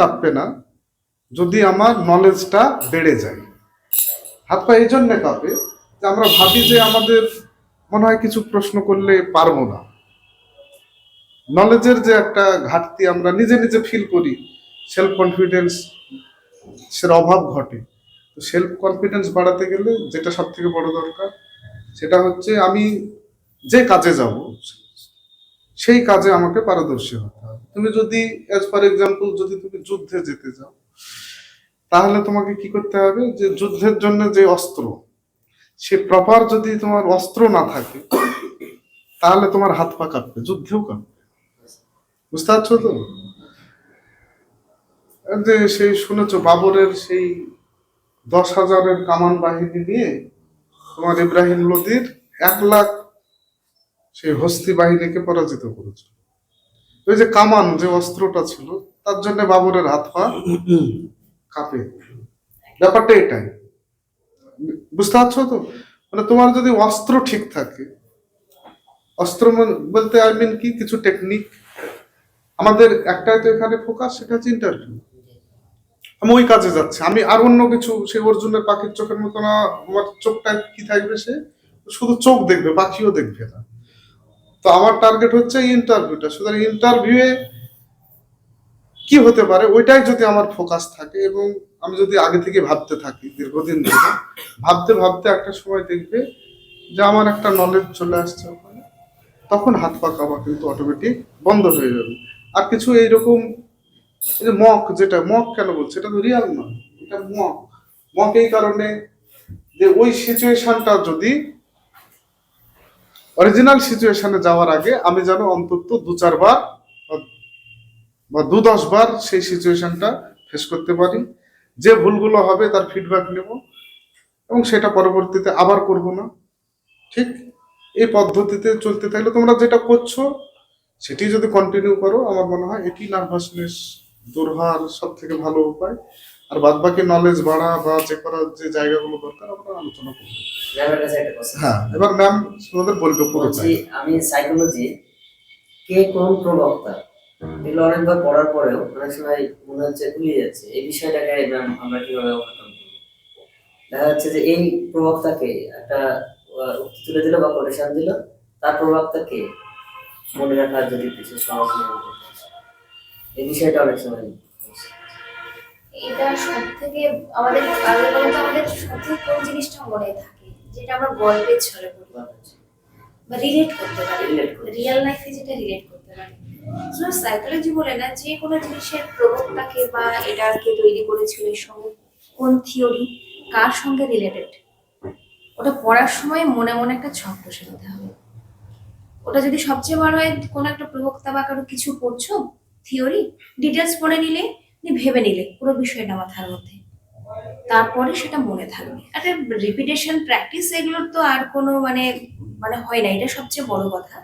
কাঁপবে না, যদি আমার নলেজটা বেড়ে যায়। হাত পা এই জন্যে কাঁপে যে আমরা ভাবি যে আমাদের মনে হয় কিছু প্রশ্ন করলে পারব না। নলেজের যে একটা ঘাটতি আমরা নিজে নিজে ফিল করি সেলফ কনফিডেন্স সের অভাব ঘটে। তো সেলফ কনফিডেন্স বাড়াতে গেলে যেটা সব থেকে বড় দরকার, সেটা হচ্ছে আমি যে কাজে যাব, সেই কাজে আমাকে পারদর্শী হবে। তুমি যদি অ্যাজ ফর এক্সাম্পল যদি তুমি যুদ্ধে যেতে যাও, তাহলে তোমাকে কি করতে হবে? যে যুদ্ধের জন্য যে অস্ত্র, সে প্রপার যদি তোমার অস্ত্র না থাকে, তাহলে তোমার হাত পা কাঁপবে, যুদ্ধেও কাঁপবে। বুঝতে পারছ তো? যে সেই শুনেছো, বাবরের সেই দশ হাজারের কামান বাহিনী নিয়ে তোমার ইব্রাহিম লোদির এক লাখ সেই হস্তি বাহিনীকে পরাজিত করেছিল। ওই যে কামান যে অস্ত্রটা ছিল, তার জন্য বাবরের হাত পা কাঁপে। ব্যাপারটা এটাই। বুঝতে পারছ তো? মানে তোমার যদি অস্ত্র ঠিক থাকে, অস্ত্র বলতে আই মিন কি? কিছু টেকনিক আমাদের একটাই তো এখানে ফোকাস সেটা হচ্ছে ইন্টারভিউ আমি ওই কাজে যাচ্ছি। আমি আর অন্য কিছু, সে অর্জুনের পাখির চোখের মতো না, আমার চোখটা কি থাকবে সে? শুধু চোখ দেখবে, পাখিও দেখবে না। তো আমার টার্গেট হচ্ছে ইন্টারভিউটা সুতরাং ইন্টারভিউয়ে কি হতে পারে ওইটাই যদি আমার ফোকাস থাকে এবং আমি যদি আগে থেকে ভাবতে থাকি দীর্ঘদিন ধরে, ভাবতে ভাবতে একটা সময় দেখবে যে আমার একটা নলেজ চলে আসছে ওখানে, তখন হাত পা কামা কিন্তু অটোমেটিক বন্ধ হয়ে যাবে। আর কিছু এইরকম মক যেটা মক কেন বলছে? এটা তো রিয়াল নয় এটা মক মক এই কারণে যে ওই সিচুয়েশনটা যদি অরিজিনাল সিচুয়েশনে যাওয়ার আগে আমি যেন অন্তত দু চারবার বা- দু দশ বার সেই সিচুয়েশনটা ফেস করতে পারি। যে ভুলগুলো হবে তার ফিডব্যাক নেব এবং সেটা পরবর্তীতে আবার করব না। ঠিক এই পদ্ধতিতে চলতে থাকলে তোমরা যেটা করছ, সেটি যদি কন্টিনিউ করো, আমার মনে হয় এটি নার্ভাসনেস দূর হওয়ার সব থেকে ভালো উপায়। আর বাদ বাকি নলেজ বাড়া বা যে করার যে জায়গাগুলো দরকার আমরা আলোচনা করব। হ্যাঁ এবার ম্যাম তোমাদের বলবে পুরোটাই আমি সাইকোলজি কে কোন প্রবক্তা? এগুলো অনেকবার পড়ার পরেও অনেক সময় মনে হচ্ছে গুলিয়ে যাচ্ছে। এই বিষয়টাকে ম্যাম আমরা কীভাবে ওভারকাম করব? দেখা যাচ্ছে যে এই প্রবক্তাকে একটা উক্তি তুলে দিল বা কোটেশন দিল। তার প্রবক্তাকে মনে রাখার যদি কিছু সহজ নিয়ম করতে। এই বিষয়টা অনেক সময় এটা সব থেকে আমাদের আগে আমাদের সব থেকে কোন জিনিসটা মনে থাকে যেটা আমরা গল্পের ছলে পড়ি? বা রিলেট করতে পারি। রিয়েল লাইফে যেটা রিলেট করতে পারি। শুধু সাইকোলজি বলে না যে কোনো জিনিসের প্রভাবটাকে বা এটাকে তৈরি করেছিল এর সঙ্গে কোন থিওরি কার সঙ্গে রিলেটেড ওটা পড়ার সময় মনে মনে একটা ছক বসে নিতে হবে। ওটা যদি সবচেয়ে ভালো হয় কোনো একটা প্রবক্তা বা কারও কিছু পড়ছো থিওরি ডিটেলস পড়ে নিলে ভেবে নিলে পুরো বিষয়টা মাথার মধ্যে। তারপরে সেটা মনে থাকবে। একটা রিপিটেশন প্র্যাকটিস এগুলোর তো আর কোনো মানে মানে হয় না। এটা সবচেয়ে বড় কথা।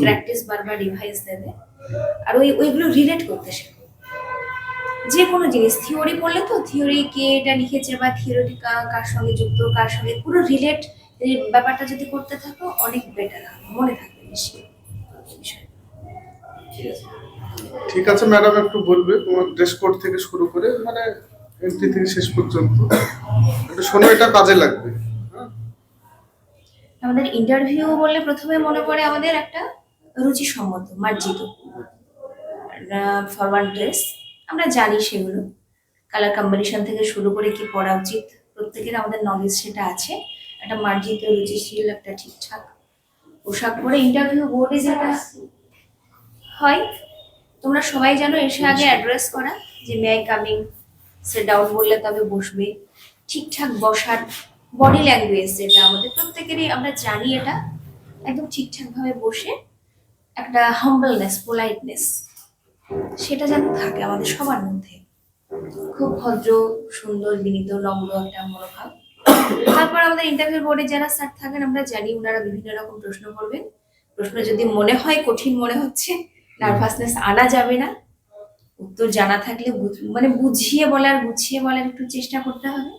প্র্যাকটিস বারবার রিভাইজ দেবে। আর ওই, ওইগুলো রিলেট করতে শেখো। যে কোনো জিনিস থিওরি পড়লে তো থিওরি কে এটা লিখেছে বা থিওরি কার সঙ্গে যুক্ত, কার সঙ্গে, পুরো রিলেট ব্যাপারটা যদি করতে থাকো, অনেক বেটার হবে। মনে থাকবে বেশি ঠিক আছে। ঠিক আছে ম্যাডাম একটু বলবে তোমার ড্রেস কোড থেকে শুরু করে মানে এন্ট্রি থেকে শেষ পর্যন্ত। একটু শোনো, এটা কাজে লাগবে। হ্যাঁ? আমাদের ইন্টারভিউ বললে প্রথমে মনে পড়ে আমাদের একটা রুচিসম্মত, মার্জিত ফরওয়ার্ড ড্রেস আমরা জানি সেগুলো। কালার কম্বিনেশন থেকে শুরু করে কি পরা উচিত, প্রত্যেকের আমাদের নলেজ সেটা আছে। একটা মার্জিত, রুচিশীল, একটা ঠিকঠাক পোশাক পরে ইন্টারভিউ বোর্ডে যেটা হয় তোমরা সবাই জানো এসে আগে অ্যাড্রেস করা যে may I coming sit down বললে তবে বসবে। ঠিকঠাক বসার বডি ল্যাঙ্গুয়েজ যেটা আমাদের প্রত্যেকেরই আমরা জানি এটা। একদম ঠিকঠাক ভাবে বসে একটা হাম্বলনেস পোলাইটনেস সেটা যেন থাকে আমাদের সবার মধ্যে। খুব ভদ্র সুন্দর বিনীত নম্র একটা মনোভাব। তারপর আমাদের ইন্টারভিউ বোর্ডে যারা স্যার থাকেন আমরা জানি ওনারা বিভিন্ন রকম প্রশ্ন করবেন। প্রশ্ন যদি মনে হয় কঠিন মনে হচ্ছে নার্ভাসনেস আনা যাবে না। উত্তর জানা থাকলে মানে বুঝিয়ে বলার, গুছিয়ে বলার একটু চেষ্টা করতে হবে।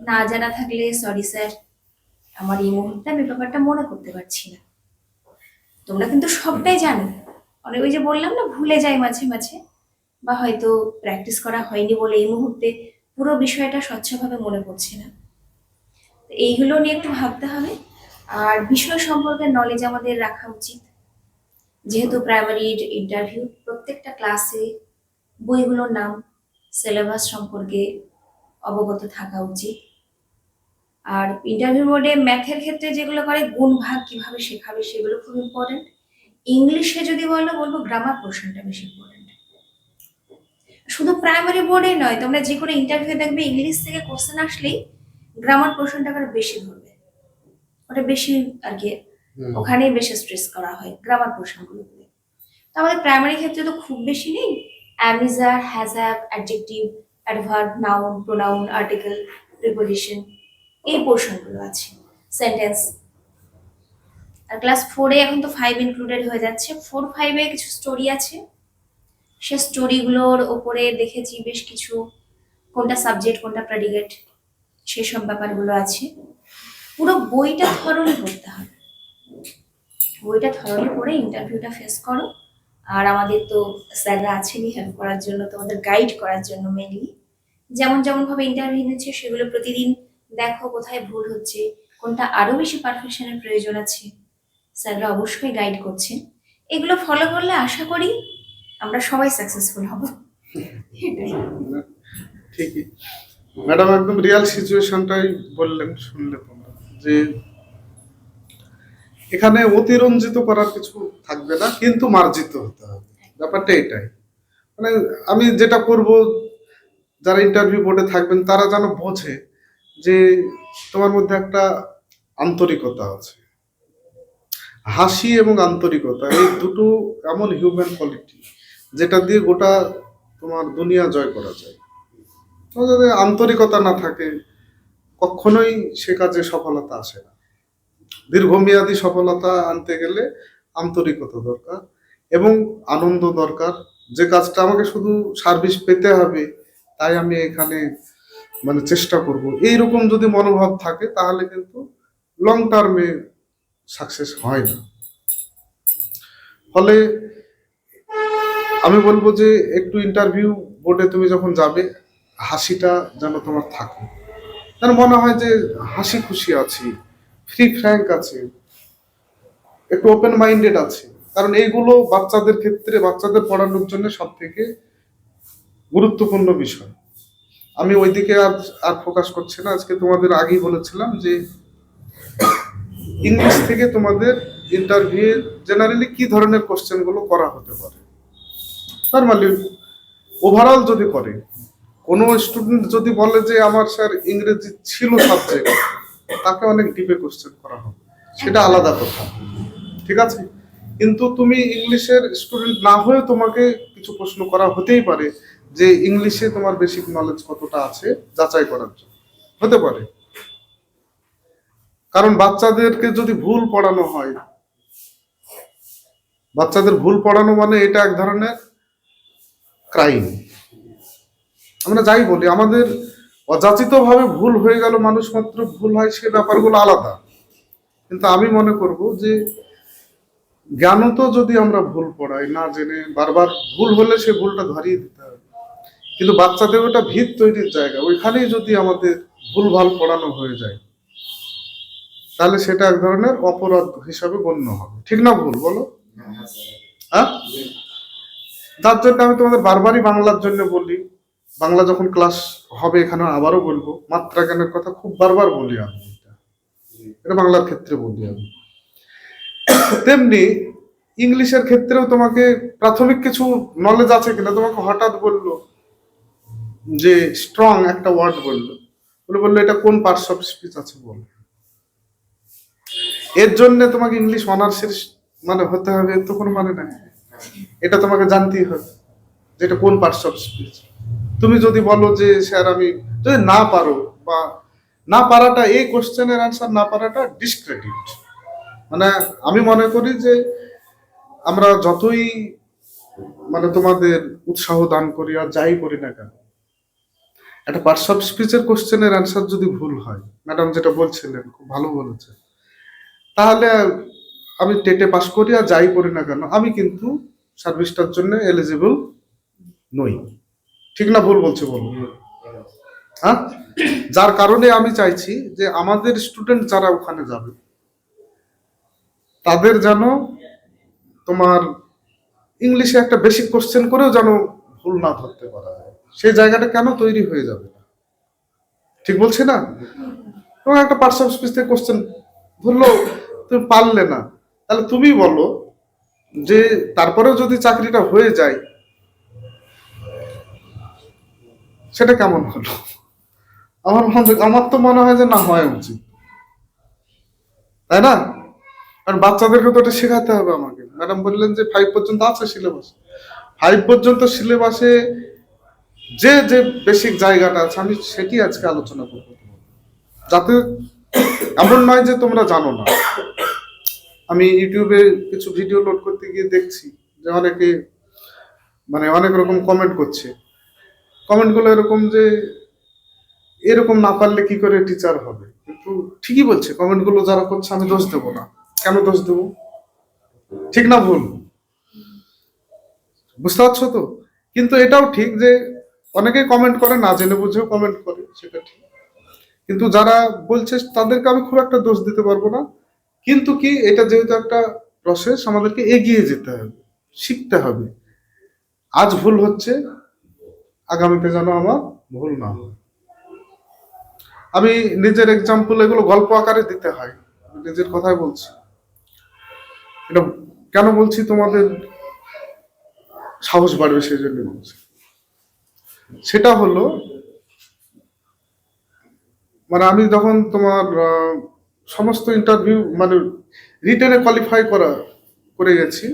না জানা থাকলে, সরি স্যার, আমার এই মুহূর্তে আমি ব্যাপারটা মনে করতে পারছি না। তোমরা কিন্তু সবটাই জানো। মানে ওই যে বললাম না, ভুলে যাই মাঝে মাঝে, বা হয়তো প্র্যাকটিস করা হয়নি বলে এই মুহূর্তে পুরো বিষয়টা স্বচ্ছভাবে মনে পড়ছে না। এইগুলো নিয়ে একটু ভাবতে হবে। আর বিষয় সম্পর্কে নলেজ আমাদের রাখা উচিত। যেহেতু প্রাইমারির ইন্টারভিউ প্রত্যেকটা ক্লাসে বইগুলোর নাম সিলেবাস সম্পর্কে অবগত থাকা উচিত। আর ইন্টারভিউ বোর্ডে ম্যাথের ক্ষেত্রে যেগুলো করে গুণ ভাগ কীভাবে শেখাবে সেগুলো খুব ইম্পর্টেন্ট ইংলিশে যদি বলো, বলব গ্রামার পোর্শনটা বেশি ইম্পর্টেন্ট শুধু প্রাইমারি বোর্ডে নয়, তোমরা যে কোনো ইন্টারভিউ দেখবে ইংলিশ থেকে কোশ্চেন আসলেই গ্রামার পোর্শনটা আবার বেশি ধরবে। ওটা বেশি আর কি। ওখানেই বেশি স্ট্রেস করা হয়, গ্রামার পোর্শনগুলো তো আমাদের প্রাইমারি ক্ষেত্রে তো খুব বেশি নেই। অ্যামিজার হ্যাজাব adjective adverb noun pronoun article preposition এই পোর্শনগুলো আছে। সেন্টেন্স আর ক্লাস ফোরে এখন তো ফাইভ ইনক্লুডেড হয়ে যাচ্ছে। ফোর ফাইভে কিছু স্টোরি আছে। সে স্টোরিগুলোর ওপরে দেখেছি বেশ কিছু। কোনটা সাবজেক্ট কোনটা প্রেডিকেট সেসব ব্যাপারগুলো আছে। পুরো বইটা ধরনে করতে হবে। বইটা ধরনে পড়ে ইন্টারভিউটা ফেস করো। আর আমাদের তো স্যাররা আছেনই হেল্প করার জন্য, তোমাদের গাইড করার জন্য মেনলি যেমন যেমন ভাবে ইন্টারভিউ নিচ্ছে, সেগুলো প্রতিদিন দেখো কোথায় ভুল হচ্ছে, কোনটা আরও বেশি পারফেকশনের প্রয়োজন আছে, স্যাররা অবশ্যই গাইড করছেন। এগুলো ফলো করলে আশা করি আমরা সবাই সাকসেসফুল হব। ঠিকই। ম্যাডাম, একদম রিয়াল সিচুয়েশনটাই বললেন, শুনলে তোমরা। যে এখানে অতিরঞ্জিত করার কিছু থাকবে না কিন্তু মার্জিত হতে হবে। ব্যাপারটা এটাই। মানে আমি যেটা করব যারা ইন্টারভিউ বোর্ডে থাকবেন তারা যেন বোঝে যে তোমার মধ্যে একটা আন্তরিকতা আছে। হাসি এবং আন্তরিকতা এই দুটো এমন হিউম্যান কোয়ালিটি যেটা দিয়ে গোটা তোমার দুনিয়া জয় করা যায়। যদি আন্তরিকতা না থাকে কখনোই সে কাজে সফলতা আসে না। দীর্ঘমেয়াদী সফলতা আনতে গেলে আন্তরিকতা দরকার এবং আনন্দ দরকার। যে কাজটা আমাকে শুধু সার্ভিস পেতে হবে, তাই আমি এখানে মানে চেষ্টা করব। এইরকম যদি মনোভাব থাকে, তাহলে কিন্তু লং টার্মে সাকসেস হয় না। ফলে আমি বলব যে, একটু ইন্টারভিউ বোর্ডে তুমি যখন যাবে, হাসিটা যেন তোমার থাকে। যেন মনে হয় যে, হাসি খুশি আছি। ফ্রি ফ্র্যাঙ্ক আছে। একটু ওপেন মাইন্ডেড আছে। কারণ এইগুলো বাচ্চাদের ক্ষেত্রে, বাচ্চাদের পড়ানোর জন্য সব থেকে গুরুত্বপূর্ণ বিষয়। আমি ওইদিকে আর আর ফোকাস করছি না। আজকে তোমাদের আগেই বলেছিলাম যে ইংলিশ থেকে তোমাদের ইন্টারভিউ জেনারেলি কি ধরনের কোশ্চেনগুলো করা হতে পারে? নর্মালি ওভারঅল যদি করে, কোনো স্টুডেন্ট যদি বলে যে, আমার স্যার ইংরেজি ছিল সাবজেক্ট তাকে অনেক ডিপে কোশ্চেন করা হবে সেটা আলাদা কথা। ঠিক আছে? কিন্তু তুমি ইংলিশের স্টুডেন্ট না হয়ে তোমাকে কিছু প্রশ্ন করা হতেই পারে যে ইংলিশে তোমার বেসিক নলেজ কতটা আছে যাচাই করার জন্য। হতে পারে। কারণ বাচ্চাদেরকে যদি ভুল পড়ানো হয়, বাচ্চাদের ভুল পড়ানো মানে এটা এক ধরনের ক্রাইম আমরা যাই বলি, আমাদের অযাচিত ভাবে ভুল হয়ে গেল মানুষ মাত্র ভুল হয় সে ব্যাপারগুলো আলাদা। কিন্তু আমি মনে করব যে জ্ঞানত যদি আমরা ভুল পড়াই না জেনে বারবার ভুল হলে সে ভুলটা ধরিয়ে দিতে হবে। কিন্তু বাচ্চাদের ওটা ভিত তৈরির জায়গা ওইখানেই যদি আমাদের ভুল ভালো পড়ানো হয়ে যায় তাহলে সেটা এক ধরনের অপরাধ হিসাবে গণ্য হবে। ঠিক না ভুল বলো? হ্যাঁ? তার জন্য আমি তোমাদের বারবারই বাংলার জন্য বলি বাংলা যখন ক্লাস হবে এখানে আবারও বলব মাত্রা জ্ঞানের কথা খুব বারবার বলি আমি এটা। বাংলার ক্ষেত্রে বলি আমি। তেমনি ইংলিশের ক্ষেত্রেও তোমাকে প্রাথমিক কিছু নলেজ আছে কিনা, তোমাকে হঠাৎ বলল যে স্ট্রং একটা ওয়ার্ড বলল। বলে, বলল, এটা কোন পার্টস অফ স্পিচ আছে বল? এর জন্য তোমাকে ইংলিশ অনার্সের মানে হতে হবে, এর তো কোনো মানে নাই। এটা তোমাকে জানতেই হবে যে এটা কোন পার্টস অফ স্পিচ তুমি যদি বলো যে, স্যার, আমি যদি না পারো বা না পারাটা এই কোশ্চেনের আনসার না পারাটা ডিসক্রেডিট মানে আমি মনে করি যে, আমরা যতই মানে তোমাদের উৎসাহ দান করি আর যাই করি না কেন, একটা পার্টস স্পিচের কোশ্চেনের অ্যান্সার যদি ভুল হয় ম্যাডাম যেটা বলছিলেন, খুব ভালো বলেছে তাহলে আমি টেটে পাস করি আর যাই করি না কেন, আমি কিন্তু সার্ভিসটার জন্য এলিজিবল নই। ঠিক না ভুল বলছে বলো হ্যাঁ? যার কারণে আমি চাইছি যে আমাদের স্টুডেন্ট যারা ওখানে যাবে, তাদের যেন তোমার ইংলিশে একটা বেসিক কোশ্চেন করেও যেন ভুল না ধরতে পারা সেই জায়গাটা কেন তৈরি হয়ে যাবে না? ঠিক বলছি না? তোমার একটা পার্টস অফ স্পিচ থেকে কোশ্চেন ধরলো তুমি পারলে না। তাহলে তুমি বলো যে তারপরেও যদি চাকরিটা হয়ে যায় সেটা কেমন হলো? আমার আমার তো মনে হয় যে না, হয় উচিত। তাই না? কারণ বাচ্চাদেরকে তো এটা শেখাতে হবে আমাকে। ম্যাডাম বললেন যে ফাইভ পর্যন্ত আছে সিলেবাস ফাইভ পর্যন্ত সিলেবাসে যে যে বেসিক জায়গাটা আছে, আমি সেটি আজকে আলোচনা করব। যাতে এমন নয় যে তোমরা জানো না। আমি ইউটিউবে কিছু ভিডিও লোড করতে গিয়ে দেখছি যে অনেকে মানে অনেক রকম কমেন্ট করছে। কমেন্টগুলো এরকম যে এরকম না পারলে কি করে টিচার হবে? কিন্তু ঠিকই বলছে, কমেন্টগুলো যারা করছে, আমি দোষ দেবো না। কেন দোষ দেবো? ঠিক না ভুল? বুঝতে পারছ তো? কিন্তু এটাও ঠিক যে অনেকে কমেন্ট করে, না জেনে বুঝেও কমেন্ট করে, সেটা ঠিক। কিন্তু যারা বলছে, তাদেরকে আমি খুব একটা দোষ দিতে পারব না। কিন্তু কি, এটা যেহেতু একটা প্রসেস আমাদেরকে এগিয়ে যেতে হবে, শিখতে হবে। আজ ভুল হচ্ছে আগামীতে যেন আমার ভুল না হয়। আমি নিজের এক্সাম্পল এগুলো গল্প আকারে দিতে হয়। নিজের কথাই বলছি। এটা কেন বলছি? তোমাদের সাহস বাড়বে সেই জন্য বলছি। সেটা হলো মানে আমি যখন তোমার সমস্ত ইন্টারভিউ মানে রিটেনে কোয়ালিফাই করা, করে গেছি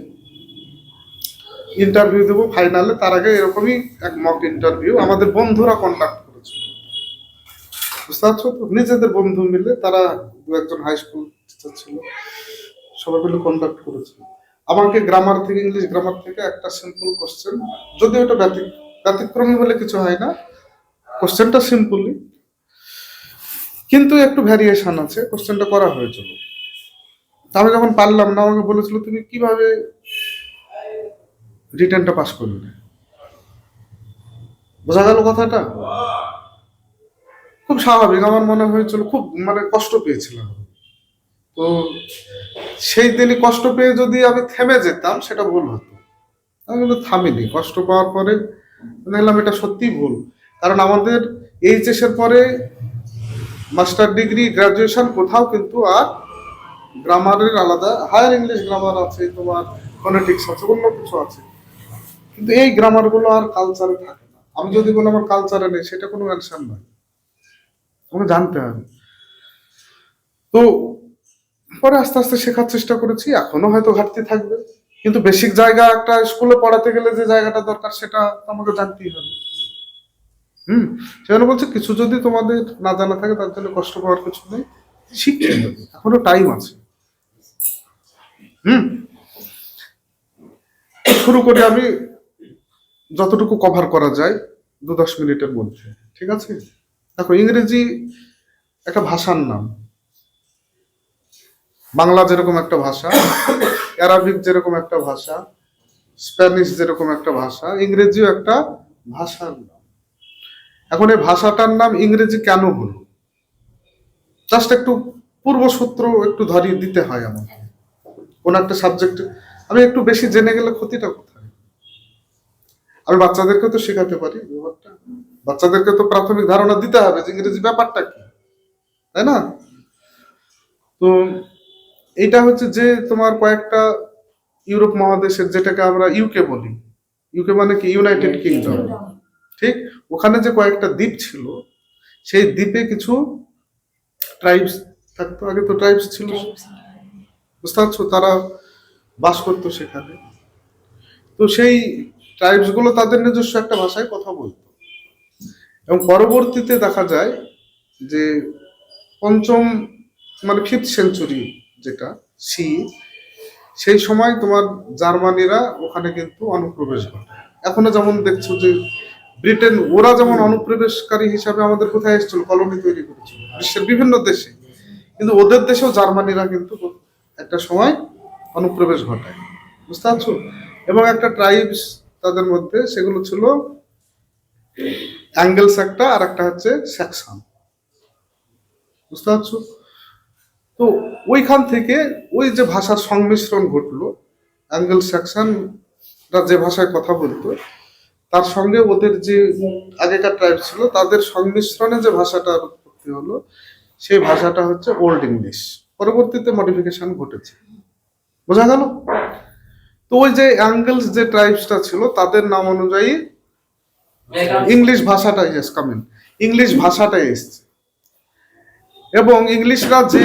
ইন্টারভিউ দেবো ফাইনালে তার আগে এরকমই এক মক ইন্টারভিউ আমাদের বন্ধুরা কন্ট্যাক্ট করেছিল। বুঝতে পারছ তো? নিজেদের বন্ধু মিলে তারা দু একজন হাই স্কুল টিচার ছিল, সবাই মিলে কন্ডাক্ট করেছিল। আমাকে গ্রামার থেকে ইংলিশ গ্রামার থেকে একটা সিম্পল কোশ্চেন যদি ওটা ব্যতিক ব্যতিক্রমী বলে কিছু হয় না কোশ্চেনটা সিম্পলি কিন্তু একটু ভ্যারিয়েশন আছে কোশ্চেনটা করা হয়েছিল। আমি যখন পারলাম না, আমাকে বলেছিল, তুমি কীভাবে রিটার্নটা পাস করলে বোঝা গেল কথাটা? খুব স্বাভাবিক। আমার মনে হয়েছিল, খুব মানে কষ্ট পেয়েছিলাম। তো সেই দিনই কষ্ট পেয়ে যদি আমি থেমে যেতাম, সেটা ভুল হতো। আমি কিন্তু থামিনি। কষ্ট পাওয়ার পরে দেখলাম এটা সত্যি ভুল। কারণ আমাদের এইচএস এর পরে মাস্টার ডিগ্রি, গ্রাজুয়েশন কোথাও কিন্তু আর গ্রামারের আলাদা, হায়ার ইংলিশ গ্রামার আছে, তোমার ফোনেটিক্স আছে, অন্য কিছু আছে। কিন্তু এই গ্রামারগুলো আর কালচারে থাকে না। আমি যদি বলি আমার কালচারে নেই, সেটা কোনো অ্যানসার নয়। আমাকে জানতে হবে তো পরে আস্তে আস্তে শেখার চেষ্টা করেছি, এখনও হয়তো ঘাটতি থাকবে। কিন্তু বেসিক জায়গা একটা স্কুলে পড়াতে গেলে যে জায়গাটা দরকার, সেটা আমাকে জানতেই হবে। হুম? সেজন্য বলছে, কিছু যদি তোমাদের না জানা থাকে, তার জন্য কষ্ট পাওয়ার কিছু নেই। শিখতে হবে। এখনও টাইম আছে। হুম? শুরু করি আমি যতটুকু কভার করা যায় দু দশ মিনিটের মধ্যে, ঠিক আছে? দেখো, ইংরেজি একটা ভাষার নাম। বাংলা যেরকম একটা ভাষা, অ্যারাবিক যেরকম একটা ভাষা, স্প্যানিশ যেরকম একটা ভাষা, ইংরেজিও একটা ভাষার নাম। এখন এই ভাষাটার নাম ইংরেজি কেন হলো? জাস্ট একটু পূর্বসূত্র একটু ধরিয়ে দিতে হয় আমাকে। কোন একটা সাবজেক্ট আমি একটু বেশি জেনে গেলে ক্ষতিটা আমি বাচ্চাদেরকে তো শেখাতে পারি ব্যাপারটা। বাচ্চাদেরকে তো প্রাথমিক ধারণা দিতে হবে যে ইংরেজি ব্যাপারটা কি তাই না? তো এইটা হচ্ছে যে তোমার কয়েকটা ইউরোপ মহাদেশের যেটাকে আমরা ইউকে বলি। ইউকে মানে কি? ইউনাইটেড কিংডম ঠিক? ওখানে যে কয়েকটা দ্বীপ ছিল সেই দ্বীপে কিছু ট্রাইবস থাকতো। আগে তো ট্রাইবস ছিল। বুঝতে পারছ? তারা বাস করতো সেখানে। তো সেই ট্রাইবসগুলো তাদের নিজস্ব একটা ভাষায় কথা বলতো। এবং পরবর্তীতে দেখা যায় যে পঞ্চম মানে ফিফথ সেঞ্চুরি যেটা সি সেই সময় তোমার জার্মানিরা ওখানে কিন্তু অনুপ্রবেশ ঘটে এখনও যেমন দেখছ যে ব্রিটেন, ওরা যেমন অনুপ্রবেশকারী হিসাবে আমাদের কোথায় এসেছিল? কলোনি তৈরি করেছিল, বিশ্বের বিভিন্ন দেশে। কিন্তু ওদের দেশেও জার্মানিরা কিন্তু একটা সময় অনুপ্রবেশ ঘটায়। বুঝতে পারছ? এবং একটা ট্রাইবস তাদের মধ্যে সেগুলো ছিল অ্যাঙ্গেলস একটা, আর একটা হচ্ছে সেকশন। বুঝতে পারছ? তো ওইখান থেকে ওই যে ভাষার সংমিশ্রণ ঘটলো, অ্যাঙ্গেল সেকশনরা যে ভাষায় কথা বলতো, তার সঙ্গে ওদের যে আগেকার ট্রাইব ছিল, তাদের সংমিশ্রণে যে ভাষাটার উৎপত্তি হলো, সেই ভাষাটা হচ্ছে ওল্ড ইংলিশ পরবর্তীতে মডিফিকেশন ঘটেছে। বোঝা গেল? তো ওই যে অ্যাঙ্গেলস যে ট্রাইবসটা ছিল তাদের নাম অনুযায়ী ইংলিশ ভাষাটা ইয়েস কামিন ইংলিশ ভাষাটাই এসছে। এবং ইংলিশরা যে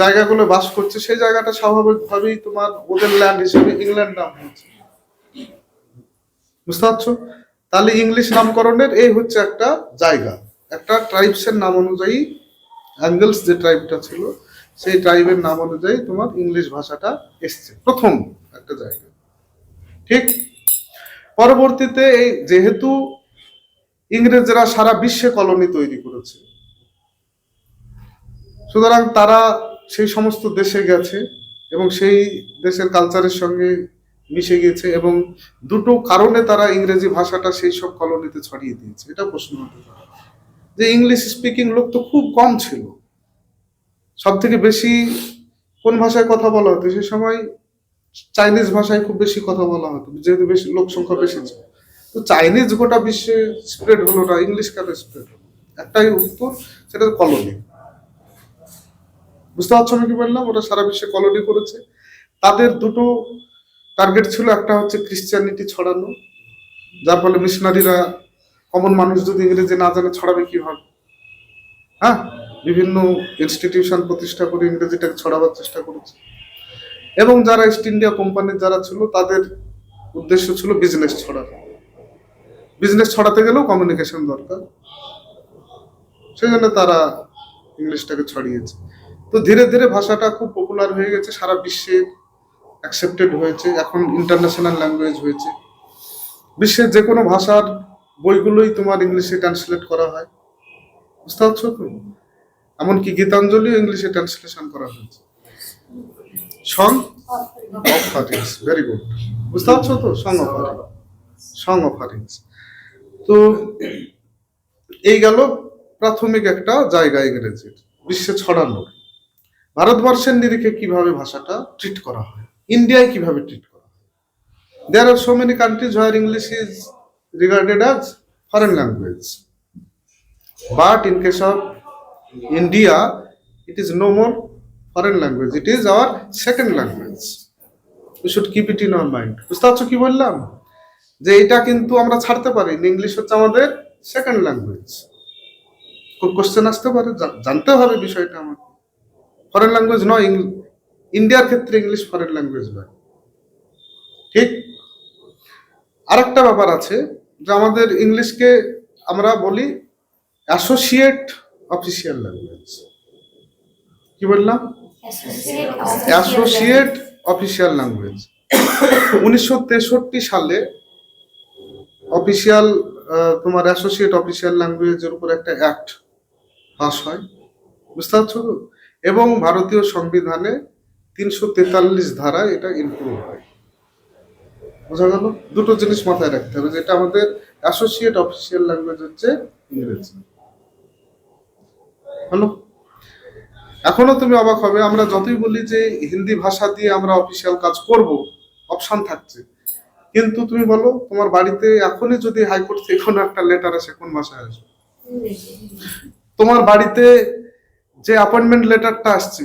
জায়গাগুলো বাস করছে সেই জায়গাটা স্বাভাবিকভাবেই তোমার ওদের ল্যান্ড হিসেবে ইংল্যান্ড নাম হয়েছে। বুঝতে পারছ? তাহলে ইংলিশ নামকরণের এই হচ্ছে একটা জায়গা। একটা ট্রাইবসের নাম অনুযায়ী অ্যাঙ্গেলস যে ট্রাইবটা ছিল সেই ট্রাইবের নাম অনুযায়ী তোমার ইংলিশ ভাষাটা এসছে। প্রথম একটা জায়গা ঠিক? পরবর্তীতে এই যেহেতু ইংরেজরা সারা বিশ্বে কলোনি তৈরি করেছে, সুতরাং তারা সেই সমস্ত দেশে গেছে এবং সেই দেশের কালচারের সঙ্গে মিশে গেছে এবং দুটো কারণে তারা ইংরেজি ভাষাটা সেই সব কলোনিতে ছড়িয়ে দিয়েছে। এটা প্রশ্ন হতে পারে। যে ইংলিশ স্পিকিং লোক তো খুব কম ছিল। সব থেকে বেশি কোন ভাষায় কথা বলা হতো? সে সময় চাইনিজ ভাষায় খুব বেশি কথা বলা হতো, যেহেতু বেশি লোক সংখ্যা বেশি ছিল। তো চাইনিজ গোটা বিশ্বে স্প্রেড হলো না ইংলিশ কেন স্প্রেড হলো। একটাই উত্তর, সেটা কলোনি বুঝতে পারছ আমি কি বললাম? ওরা সারা বিশ্বে কলোনি করেছে। তাদের দুটো টার্গেট ছিল, একটা হচ্ছে ক্রিশ্চিয়ানিটি ছড়ানো, যার ফলে মিশনারিরা কমন মানুষ যদি ইংরেজি না জানে, ছড়াবে কীভাবে? বিভিন্ন ইনস্টিটিউশন প্রতিষ্ঠা করে ইংরেজিটাকে ছড়াবার চেষ্টা করেছে। এবং যারা ইস্ট ইন্ডিয়া কোম্পানির যারা ছিল, তাদের উদ্দেশ্য ছিল বিজনেস ছড়ানো। বিজনেস ছড়াতে গেলেও কমিউনিকেশন দরকার। সেই জন্য তারা ইংলিশটাকে ছড়িয়েছে। তো ধীরে ধীরে ভাষাটা খুব পপুলার হয়ে গেছে, সারা বিশ্বে অ্যাকসেপ্টেড হয়েছে। এখন ইন্টারন্যাশনাল ল্যাঙ্গুয়েজ হয়েছে। বিশ্বের যে কোনো ভাষার বইগুলোই তোমার ইংলিশে ট্রান্সলেট করা হয়। বুঝতে পারছ তো? এমনকি গীতাঞ্জলিও ইংলিশে ট্রান্সলেশন করা হয়েছে। সং অফ হারিংস ভেরি গুড বুঝতে পারছ তো? সং অফ সং অফ হারিংস তো এই গেল প্রাথমিক একটা জায়গা ইংরেজির, বিশ্বে ছড়ানো। ভারতবর্ষের নিরিখে কীভাবে ভাষাটা ট্রিট করা হয়? ইন্ডিয়ায় কীভাবে ট্রিট করা হয়? There are so many countries where English is regarded as foreign language but in case of India it is no more foreign language it is our second language we should keep it in our mind বুঝতে পারছ কি বললাম? যে এটা কিন্তু আমরা ছাড়তে পারি ইংলিশ হচ্ছে আমাদের সেকেন্ড ল্যাঙ্গুয়েজ খুব কোশ্চেন আসতে পারে। জানতে হবে বিষয়টা আমাকে। ফরেন ল্যাঙ্গুয়েজ নয় ইন্ডিয়ার ক্ষেত্রে ইংলিশ ফরেন ল্যাঙ্গুয়েজ নয়। ঠিক? আরেকটা ব্যাপার আছে যে আমাদের ইংলিশকে আমরা বলি অ্যাসোসিয়েট অফিসিয়াল ল্যাঙ্গুয়েজ কি বললাম? অ্যাসোসিয়েট অফিসিয়াল ল্যাঙ্গুয়েজ উনিশশো তেষট্টি সালে অফিসিয়াল তোমার অ্যাসোসিয়েট অফিসিয়াল ল্যাঙ্গুয়েজের উপর একটা অ্যাক্ট পাস হয়। বুঝতে পারছ তো? এবং ভারতীয় সংবিধানে তিনশো তেতাল্লিশ ধারায় এটা ইনক্লুড হয়। বোঝা গেল? দুটো জিনিস মাথায় রাখতে হবে যেটা আমাদের অ্যাসোসিয়েট অফিসিয়াল ল্যাঙ্গুয়েজ হচ্ছে ইংরেজি। হলো এখনও তুমি অবাক হবে আমরা যতই বলি যে হিন্দি ভাষা দিয়ে আমরা অফিসিয়াল কাজ করব অপশন থাকছে। কিন্তু তুমি বলো তোমার বাড়িতে এখনই যদি হাইকোর্ট থেকে কোনো একটা লেটার আসে কোন ভাষায় আসবে? তোমার বাড়িতে যে অ্যাপয়েন্টমেন্ট লেটারটা আসছে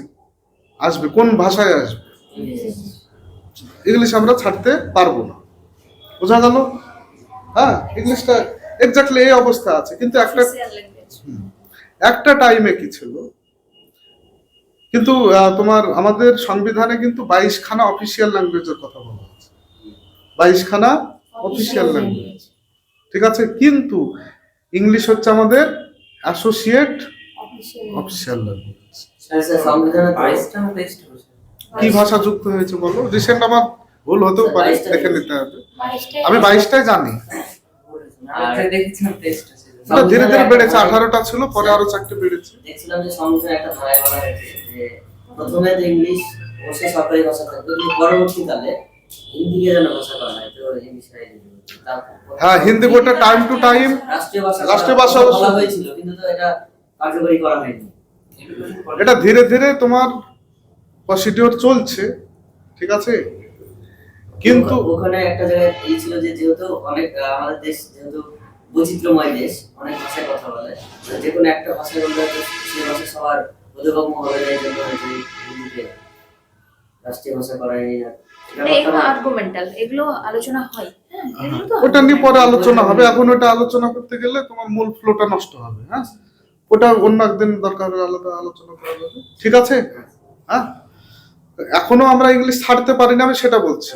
আসবে কোন ভাষায় আসবে? ইংলিশ আমরা ছাড়তে পারব না। বোঝা গেল? হ্যাঁ ইংলিশটা এক্স্যাক্টলি এই অবস্থা আছে। কিন্তু একটা একটা টাইমে কি ছিল? কিন্তু তোমার আমাদের সংবিধানে কিন্তু বাইশ খানা অফিসিয়াল ল্যাঙ্গুয়েজের কথা বলা আছে বাইশ খানা অফিসিয়াল ল্যাঙ্গুয়েজ ঠিক আছে? কিন্তু ইংলিশ হচ্ছে আমাদের অ্যাসোসিয়েট অফিসিয়াল ল্যাঙ্গুয়েজ? কি ভাষা যুক্ত হয়েছে বলো? রিসেন্ট আমার ভুল হতেও পারে দেখে নিতে হবে। আমি বাইশটাই জানি। দেখেছিলাম ধীরে ধীরে বেড়েছে আঠারোটা ছিল পরে আরও চারটে বেড়েছে। দেখছিলাম যে সংবিধানে একটা ধারায় বলা হয়েছে যে প্রথমে তো ইংলিশ অবশ্যই সরকারি ভাষা থাকবে কিন্তু পরবর্তীকালে হিন্দিকে যেন ভাষা করা হয় তো এই বিষয়ে হ্যাঁ হিন্দি বোর্ডটা টাইম টু টাইম রাষ্ট্রীয় ভাষা রাষ্ট্রীয় ভাষা বলা হয়েছিল কিন্তু তো এটা কার্যকরী করা হয়নি। এটা ধীরে ধীরে তোমার প্রসিডিওর চলছে ঠিক আছে? কিন্তু ওখানে একটা জায়গায় এই ছিল যে যেহেতু অনেক আমাদের দেশ যেহেতু বৈচিত্র্যময় দেশ অনেক ভাষায় কথা বলে। যে কোনো একটা ভাষায় বললে হয়তো সেই ভাষা সবার বোধগম্য হবে না এই জন্য হয়তো হিন্দিতে রাষ্ট্রীয় ভাষা করাই না মানে এগুলো আর্গুমেন্টাল এগুলো আলোচনা হয়। হ্যাঁ এগুলো তো ওটা নিয়ে পরে আলোচনা হবে। এখন ওটা আলোচনা করতে গেলে তোমার মূল ফ্লোটা নষ্ট হবে হ্যাঁ? ওটা অন্য একদিন দরকার আলাদা আলোচনা করা যাবে। ঠিক আছে? হ্যাঁ। এখনও আমরা ইংলিশ ছাড়তে পারি না আমি সেটা বলছি।